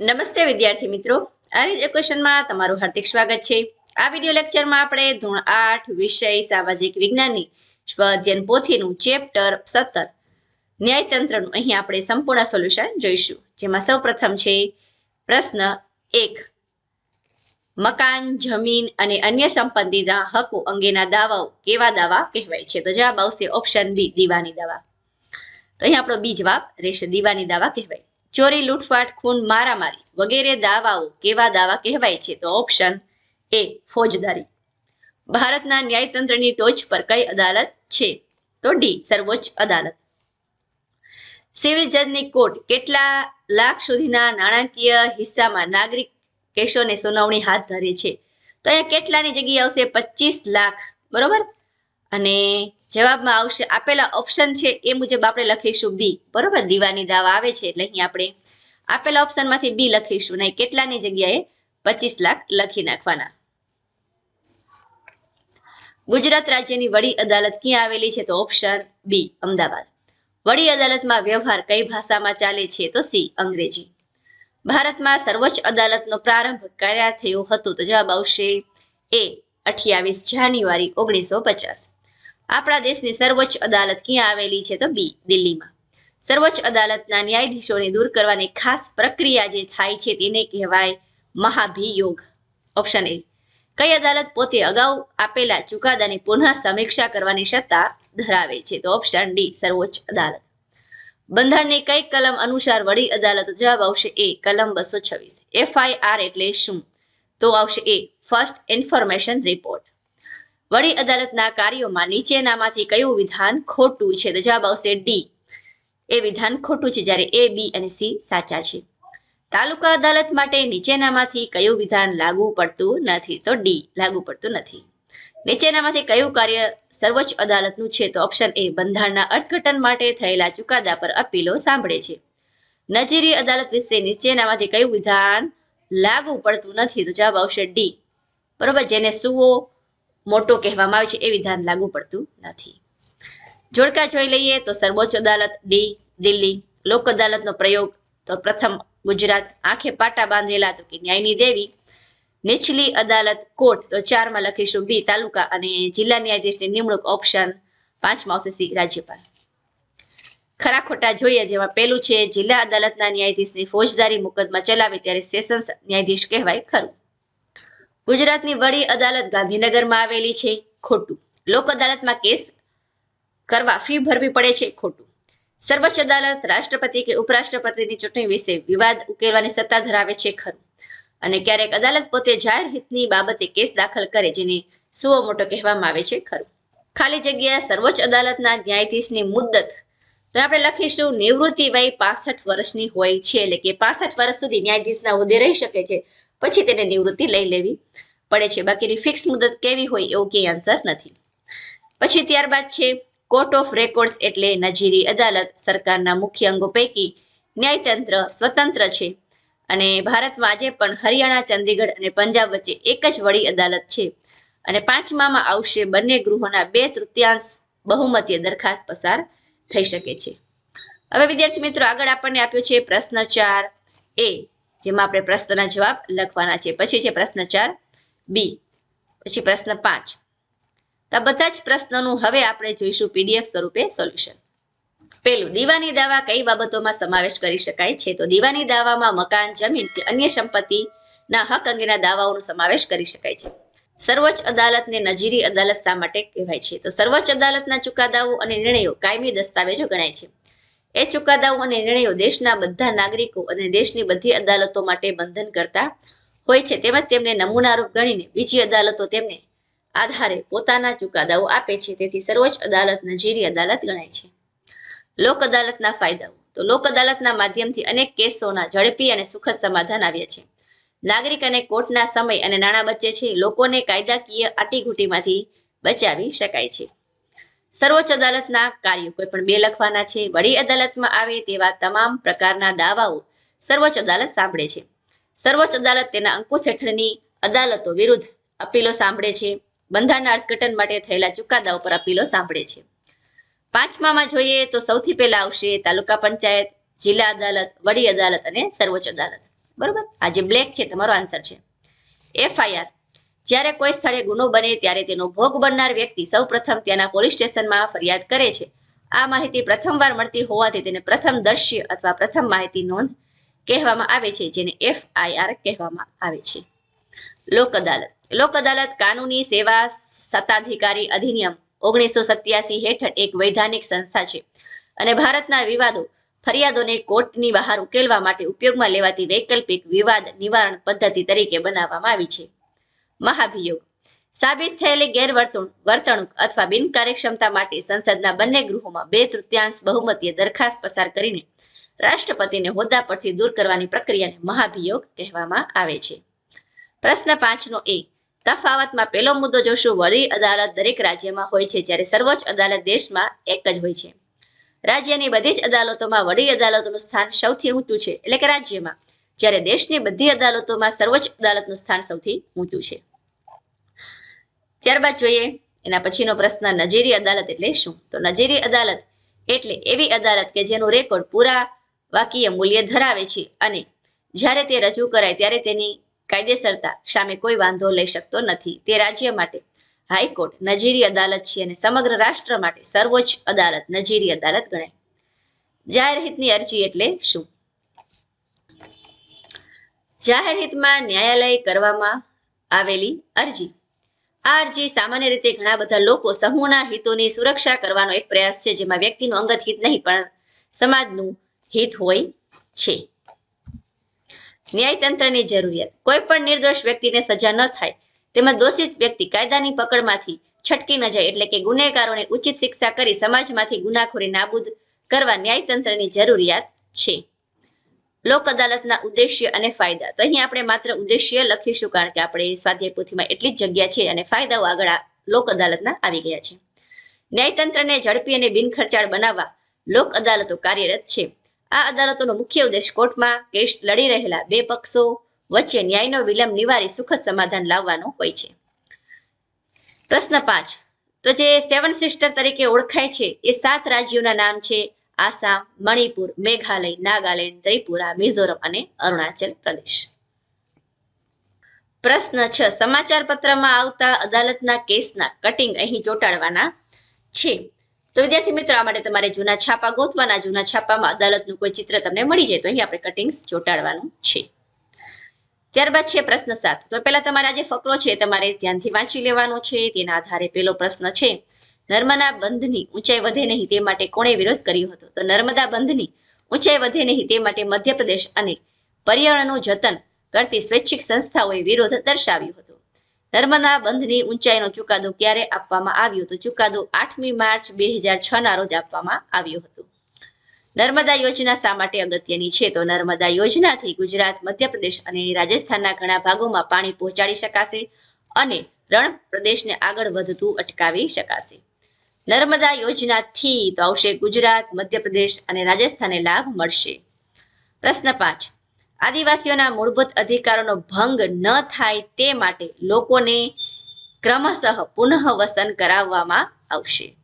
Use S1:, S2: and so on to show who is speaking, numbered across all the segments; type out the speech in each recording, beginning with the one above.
S1: નમસ્તે વિદ્યાર્થી મિત્રો. આરીજ એક્વેશનમાં તમારું હાર્દિક સ્વાગત છે. આ વિડિયો લેક્ચરમાં આપણે ધોરણ આઠ વિષય સામાજિક વિજ્ઞાનની સ્વઅધ્યયન પોથીનું ચેપ્ટર સત્તર. ન્યાયતંત્રનું અહીં આપણે સંપૂર્ણ સોલ્યુશન જોઈશું. જેમાં સૌપ્રથમ છે પ્રશ્ન એક. મકાન, જમીન અને અન્ય સંપત્તિના હકો અંગેના દાવાઓ કેવા દાવા કહેવાય છે? તો જવાબ આવશે ઓપ્શન બી દીવાની દાવા. તો અહીં આપણો બી જવાબ રહેશે, દીવાની દાવા કહેવાય. ચોરી, લૂંટફાટ, ખૂન, મારામારી વગેરે દાવાઓ કેવા દાવા કહેવાય છે? તો ઓપ્શન એ ફોજદારી. ભારતના ન્યાયતંત્રની ટોચ પર કઈ અદાલત છે? તો ડી સર્વોચ્ચ અદાલત. સિવિલ જજની કોર્ટ કેટલા લાખ સુધીના નાણાકીય હિસ્સામાં નાગરિક કેસોને સુનાવણી હાથ ધરે છે? તો અહીંયા કેટલાની જગ્યાએ આવશે? પચીસ લાખ. બરોબર? અને જવાબમાં આવશે, આપેલા ઓપ્શન છે એ મુજબ આપણે લખીશું બી બરોબર? દીવાની દાવા આવે છે એટલે અહીં આપણે આપેલા ઓપ્શનમાંથી બી લખીશું નહીં કેટલાની જગ્યાએ? પચીસ લાખ લખી નાખવાના. ગુજરાત રાજ્યની વડી અદાલત ક્યાં આવેલી છે તો ઓપ્શન બી અમદાવાદ. વડી અદાલતમાં વ્યવહાર કઈ ભાષામાં ચાલે છે તો સી અંગ્રેજી. ભારતમાં સર્વોચ્ચ અદાલતનો પ્રારંભ ક્યારે થયો હતો તો જવાબ આવશે એ અઠ્યાવીસ જાન્યુઆરી ઓગણીસો પચાસ. આપણા દેશની સર્વોચ્ચ અદાલત ક્યાં આવેલી છે તો બી, દિલ્હીમાં. સર્વોચ્ચ અદાલતના ન્યાયાધીશોને દૂર કરવાની ખાસ પ્રક્રિયા જે થાય છે તેને કહેવાય મહાભિયોગ. ઓપ્શન એ, કઈ અદાલત પોતે અગાઉ આપેલા ચુકાદાની પુનઃ સમીક્ષા કરવાની સત્તા ધરાવે છે? તો ઓપ્શન ડી, સર્વોચ્ચ અદાલત. બંધારણની કઈ કલમ અનુસાર વડી અદાલત જવાબ આવશે? એ, કલમ બસો છવ્વીસ. એફઆઈઆર એટલે શું? તો આવશે એ ફર્સ્ટ ઇન્ફોર્મેશન રિપોર્ટ વડી અદાલતના કાર્યોમાં નીચેનામાંથી કયું વિધાન ખોટું છે? તો જવાબ આવશે ડી એ વિધાન ખોટું છે જ્યારે એ બી અને સી સાચા છે. તાલુકા અદાલત માટે નીચેનામાંથી કયું વિધાન લાગુ પડતું નથી? તો ડી લાગુ પડતું નથી. નીચેનામાંથી કયું કાર્ય સર્વોચ્ચ અદાલતનું છે? તો ઓપ્શન એ બંધારણના અર્થઘટન માટે થયેલા ચુકાદા પર અપીલો સાંભળે છે. નજીરી અદાલત વિશે નીચેનામાંથી કયું વિધાન લાગુ પડતું નથી? તો જવાબ આવશે ડી બરોબર? જેને સુઓ મોટો કહેવામાં આવે છે એ વિધાન લાગુ પડતું નથી. જોડકા જોઈ લઈએ તો સર્વોચ્ચ અદાલત, ડી, દિલ્હી, લોક અદાલતનો પ્રયોગ, તો પ્રથમ ગુજરાત, આંખે પાટા બાંધેલા તો કે ન્યાયની દેવી, નીચલી અદાલત કોર્ટ, તો ચારમાં લખીશું બી, તાલુકા અને જિલ્લા ન્યાયાધીશની નિમણૂક ઓપ્શન, પાંચમાં આવશે સી રાજ્યપાલ. ખરા ખોટા જોઈએ જેમાં પહેલું છે, જિલ્લા અદાલતના ન્યાયાધીશની ફોજદારી મુકદમા ચલાવે ત્યારે સેશન્સ ન્યાયાધીશ કહેવાય ખરું. ગુજરાતની વડી અદાલત ગાંધીનગરમાં આવેલી છે ખોટું. લોક અદાલતમાં કેસ કરવા ફી ભરવી પડે છે ખોટું. સર્વોચ્ચ અદાલત, રાષ્ટ્રપતિ કે ઉપરાષ્ટ્રપતિની ચૂંટણી વિશે વિવાદ ઉકેલવાની સત્તા ધરાવે છે ખરું. અને ક્યારેક અદાલત પોતે જાહેર હિતની બાબતે કેસ દાખલ કરે જેને સુઓ મોટો કહેવામાં આવે છે ખરું. ખાલી જગ્યા સર્વોચ્ચ અદાલતના ન્યાયાધીશની મુદ્દત. તો આપણે લખીશું, નિવૃત્તિ વય પાસઠ વર્ષની હોય છે એટલે કે પાસઠ વર્ષ સુધી ન્યાયાધીશના હોદ્દે રહી શકે છે. પછી તેને નિવૃત્તિ લઈ લેવી પડે છે. બાકીની ફિક્સ મુદત કેવી હોય એવો ક્યાંય આન્સર નથી. પછી ત્યારબાદ છે કોર્ટ ઓફ રેકોર્ડ્સ એટલે નજીરી અદાલત સરકારના મુખ્ય અંગો પૈકી ન્યાયતંત્ર સ્વતંત્ર છે. અને ભારતમાં આજે પણ હરિયાણા, ચંદીગઢ અને પંજાબ વચ્ચે એક જ વડી અદાલત છે. અને પાંચમામાં આવશે બંને ગૃહોના બે તૃતીયાંશ બહુમતીય દરખાસ્ત પસાર થઈ શકે છે. હવે વિદ્યાર્થી મિત્રો આગળ આપણને આપ્યો છે પ્રશ્ન ચાર એ જેમાં આપણે પ્રશ્નના જવાબ લખવાના છે. પછી છે પ્રશ્ન ચાર. બી પછી પ્રશ્ન પાંચ. તો બધા જ પ્રશ્નોનું હવે આપણે જોઈશું પીડીએફ સ્વરૂપે સોલ્યુશન પેલું દીવાની દાવા કઈ બાબતોમાં સમાવેશ કરી શકાય છે? તો દીવાની દાવામાં મકાન, જમીન કે અન્ય સંપત્તિના હક અંગેના દાવાઓનો સમાવેશ કરી શકાય છે. સર્વોચ્ચ અદાલતને નજીરી અદાલત શા માટે કહેવાય છે? તો સર્વોચ્ચ અદાલતના ચુકાદાઓ અને નિર્ણયો કાયમી દસ્તાવેજો ગણાય છે. એ ચુકાદાઓ અને નિર્ણયો દેશના બધા નાગરિકો અને દેશની બધી અદાલતો માટે બંધન કરતા હોય છે. તેમજ તેમને નમૂનારૂપ ગણીને બીજી અદાલતો તેમને આધારે પોતાના ચુકાદાઓ આપે છે. તેથી સર્વોચ્ચ અદાલત નજીરી અદાલત ગણાય છે. લોક અદાલતના ફાયદાઓ. તો લોક અદાલતના માધ્યમથી અનેક કેસોના ઝડપી અને સુખદ સમાધાન આવ્યા છે. નાગરિક અને કોર્ટના સમય અને નાણાં બચે છે. લોકોને કાયદાકીય આટીઘૂટીમાંથી બચાવી શકાય છે. સર્વોચ્ચ અદાલતના કાર્યો કોઈ પણ બે લખવાના છે, વડી અદાલતમાં આવે તેવા તમામ પ્રકારના દાવાઓ સર્વોચ્ચ અદાલત સાંભળે છે. સર્વોચ્ચ અદાલત તેના અંકુશ હેઠળની અદાલતો વિરુદ્ધ અપીલો સાંભળે છે, બંધારણના અર્થઘટન માટે થયેલા ચુકાદાઓ પર અપીલો સાંભળે છે. પાંચમામાં જોઈએ તો સૌથી પહેલા આવશે તાલુકા પંચાયત, જિલ્લા અદાલત, વડી અદાલત અને સર્વોચ્ચ અદાલત. બરોબર? આ જે બ્લેક છે, તમારો આન્સર છે. એફઆઈઆર જ્યારે કોઈ સ્થળે ગુનો બને ત્યારે તેનો ભોગ બનનાર વ્યક્તિ સૌપ્રથમ ત્યાંના પોલીસ સ્ટેશનમાં ફરિયાદ કરે છે. આ માહિતી પ્રથમવાર મળતી હોવાથી તેને પ્રથમ દ્રશ્ય અથવા પ્રથમ માહિતી નોંધ કહેવામાં આવે છે, જેને એફઆઈઆર કહેવામાં આવે છે. લોક અદાલત. લોક અદાલત કાનૂની સેવા સત્તાધિકારી અધિનિયમ ઓગણીસો સત્યાસી હેઠળ એક વૈધાનિક સંસ્થા છે અને ભારતના વિવાદો ફરિયાદોને કોર્ટની બહાર ઉકેલવા માટે ઉપયોગમાં લેવાતી વૈકલ્પિક વિવાદ નિવારણ પદ્ધતિ તરીકે બનાવવામાં આવી છે. મહાભિયોગ. સાબિત થયેલી ગેરવર્તણૂક વર્તણૂક અથવા બિનકાર્યક્ષમતા માટે સંસદના બંને ગૃહોમાં બે તૃતીયાંશ બહુમતીય દરખાસ્ત પસાર કરીને રાષ્ટ્રપતિને હોદ્દા પરથી દૂર કરવાની પ્રક્રિયાને મહાભિયોગ કહેવામાં આવે છે. પ્રશ્ન પાંચનો એ, તફાવતમાં પહેલો મુદ્દો જોશું. વડી અદાલત દરેક રાજ્યમાં હોય છે જ્યારે સર્વોચ્ચ અદાલત દેશમાં એક જ હોય છે. રાજ્યની બધી જ અદાલતોમાં વડી અદાલતોનું સ્થાન સૌથી ઊંચું છે, એટલે કે રાજ્યમાં. જ્યારે દેશની બધી અદાલતોમાં સર્વોચ્ચ અદાલતનું સ્થાન સૌથી ઊંચું છે. ત્યારબાદ જોઈએ એના પછીનો પ્રશ્ન, નજીરી અદાલત એટલે શું? તો નજીરી અદાલત એટલે એવી અદાલત કે જેનું રેકોર્ડ પૂરા વાકીય મૂલ્ય ધરાવે છે અને જ્યારે તે રજૂ કરાય ત્યારે તેની કાયદેસરતા સામે કોઈ વાંધો લઈ શકતો નથી. તે રાજ્ય માટે હાઈકોર્ટ નજીરી અદાલત છે અને સમગ્ર રાષ્ટ્ર માટે સર્વોચ્ચ અદાલત નજીરી અદાલત ગણાય. જાહેર હિતની અરજી એટલે શું? જાહેર હિતમાં ન્યાયાલય કરવામાં આવેલી અરજી. આ અરજી સામાન્ય રીતે ઘણા બધા લોકો સમૂહના હિતોની સુરક્ષા કરવાનો એક પ્રયાસ છે, જેમાં વ્યક્તિનું અંગત હિત નહીં, પણ સમાજનું હિત હોય છે. ન્યાયતંત્રની જરૂરિયાત. કોઈ પણ નિર્દોષ વ્યક્તિને સજા ન થાય તેમજ દોષિત વ્યક્તિ કાયદાની પકડમાંથી છટકી ન જાય, એટલે કે ગુનેગારોને ઉચિત શિક્ષા કરી સમાજમાંથી ગુનાખોરી નાબૂદ કરવા ન્યાયતંત્રની જરૂરિયાત છે. લોક અદાલતના ઉદ્દેશ્ય અને ફાયદા. તો અહીં આપણે માત્ર ઉદ્દેશ્ય લખીશું કારણ કે આપણે સ્વાધ્યાય પોથીમાં એટલી જ જગ્યા છે અને ફાયદાઓ આગળ લોક અદાલતના આવી ગયા છે. ન્યાયતંત્રને ઝડપી અને બિનખર્ચાળ બનાવવા લોક અદાલતો કાર્યરત છે. આ અદાલતોનો મુખ્ય ઉદ્દેશ કોર્ટમાં કેસ લડી રહેલા બે પક્ષો વચ્ચે ન્યાયનો વિલંબ નિવારી સુખદ સમાધાન લાવવાનો હોય છે. પ્રશ્ન પાંચ. તો જે સેવન સિસ્ટર તરીકે ઓળખાય છે, એ સાત રાજ્યોના નામ છે. આસામ, મણિપુર, મેઘાલય, નાગાલેન્ડ, ત્રિપુરા, મિઝોરમ અને અરુણાચલ પ્રદેશ. પ્રશ્ન છ. સમાચાર પત્રમાં આવતા અદાલતના કેસના કટિંગ અહીં ચોંટાડવાના છે. તો વિદ્યાર્થી મિત્રો, આ માટે તમારે જૂના છાપા ગોતવાના. જૂના છાપામાં અદાલતનું કોઈ ચિત્ર તમને મળી જાય, તો અહીં આપણે કટિંગ્સ ચોંટાડવાનું છે. ત્યારબાદ છે પ્રશ્ન સાત. તો પહેલા તમારા જે ફકરો છે, તમારે ધ્યાનથી વાંચી લેવાનો છે. તેના આધારે પેલો પ્રશ્ન છે નર્મદા બંધની ઊંચાઈ વધે નહીં તે માટે કોણે વિરોધ કર્યો હતો? તો નર્મદા બંધની ઊંચાઈ વધે નહીં તે માટે મધ્યપ્રદેશ અને પર્યાવરણનું જતન કરતી સ્વૈચ્છિક સંસ્થાઓએ વિરોધ દર્શાવ્યો હતો. નર્મદા બંધની ઊંચાઈનો ચુકાદો ક્યારે આપવામાં આવ્યો? તો ચુકાદો આઠમી માર્ચ બે હજાર છ ના રોજ આપવામાં આવ્યો હતો. નર્મદા યોજના શા માટે અગત્યની છે? તો નર્મદા યોજનાથી ગુજરાત, મધ્યપ્રદેશ અને રાજસ્થાનના ઘણા ભાગોમાં પાણી પહોંચાડી શકાશે અને રણ પ્રદેશને આગળ વધતું અટકાવી શકાશે. નર્મદા યોજનાથી તો આવશે ગુજરાત, મધ્યપ્રદેશ અને રાજસ્થાને લાભ મળશે. પ્રશ્ન પાંચ. આદિવાસીઓના મૂળભૂત અધિકારોનો ભંગ ન થાય તે માટે લોકોને ક્રમશઃ પુનઃવસન કરાવવામાં આવશે.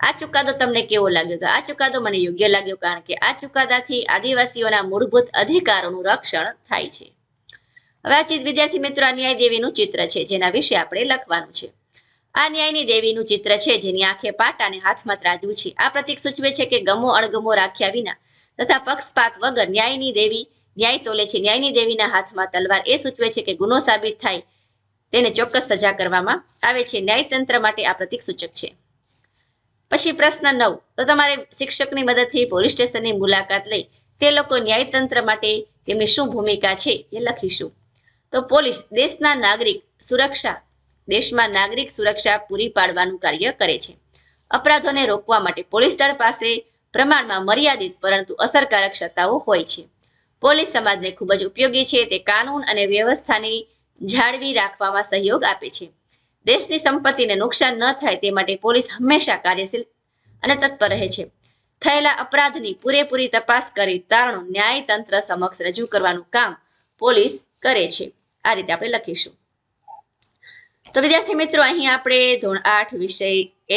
S1: આ ચુકાદો તમને કેવો લાગ્યો? તો આ ચુકાદો મને યોગ્ય લાગ્યો કારણ કે આ ચુકાદાથી આદિવાસીઓના મૂળભૂત અધિકારોનું રક્ષણ થાય છે. હવે આ ચિત્ર વિદ્યાર્થી મિત્રો આ ન્યાય દેવીનું ચિત્ર છે, જેના વિશે આપણે લખવાનું છે. આ ન્યાયની દેવીનું ચિત્ર છે, જેની આંખે પાટ અને હાથમાં ત્રાજવું છે. આ પ્રતીક સૂચવે છે કે ગમો અણગમો રાખ્યા વિના તથા પક્ષપાત વગર ન્યાયની દેવી ન્યાય તોલે છે. ન્યાયની દેવીના હાથમાં તલવાર એ સૂચવે છે કે ગુનો સાબિત થાય તેને ચોક્કસ સજા કરવામાં આવે છે. ન્યાયતંત્ર માટે આ પ્રતીક સૂચક છે. પછી પ્રશ્ન નવ. તો તમારે શિક્ષકની મદદથી પોલીસ સ્ટેશનની મુલાકાત લઈ તે લોકો ન્યાયતંત્ર માટે તેમની શું ભૂમિકા છે એ લખીશું. તો પોલીસ દેશના નાગરિક સુરક્ષા દેશમાં નાગરિક સુરક્ષા પૂરી પાડવાનું કાર્ય કરે છે. અપરાધોને રોકવા માટે પોલીસ દળ પાસે પ્રમાણમાં મર્યાદિત પરંતુ અસરકારક સત્તાઓ હોય છે. પોલીસ સમાજને ખૂબ જ ઉપયોગી છે તે કાનૂન અને વ્યવસ્થાની જાળવી રાખવામાં સહયોગ આપે છે. દેશની સંપત્તિને નુકસાન ન થાય તે માટે પોલીસ હંમેશા કાર્યશીલ અને તત્પર રહે છે. થયેલા અપરાધની પૂરેપૂરી તપાસ કરી તારણું ન્યાયતંત્ર સમક્ષ રજૂ કરવાનું કામ પોલીસ કરે છે. આ રીતે આપણે લખીશું. તો વિદ્યાર્થી મિત્રો, અહીં આપણે ધોરણ આઠ વિષય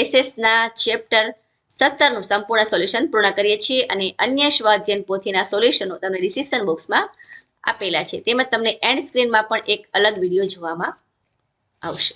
S1: એસએસના ચેપ્ટર સત્તરનું સંપૂર્ણ સોલ્યુશન પૂર્ણ કરીએ છીએ અને અન્ય સ્વાધ્યન પોથીના સોલ્યુશનો તમને ડિસ્ક્રિપ્શન બોક્સમાં આપેલા છે. તેમજ તમને એન્ડ સ્ક્રીનમાં પણ એક અલગ વીડિયો જોવામાં આવશે.